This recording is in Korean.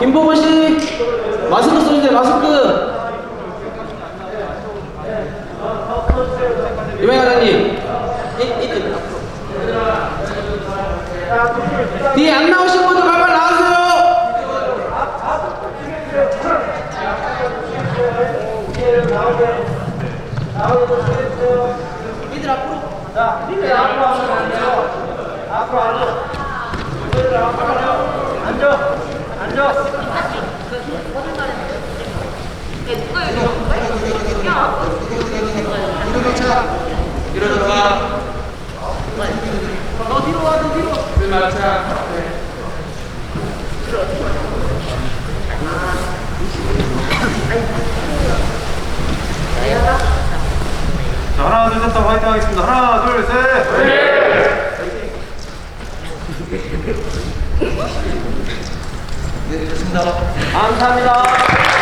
김보건 씨 마스크 써주세요 마스크. 유명 과장님 이- 이- 뒤에 안 나오신 분들 빨리 나와주세요. 이들 앞으로. 자, 하나, 둘, 셋, 하고 화이팅 하겠습니다. 하나, 둘, 셋. 감사합니다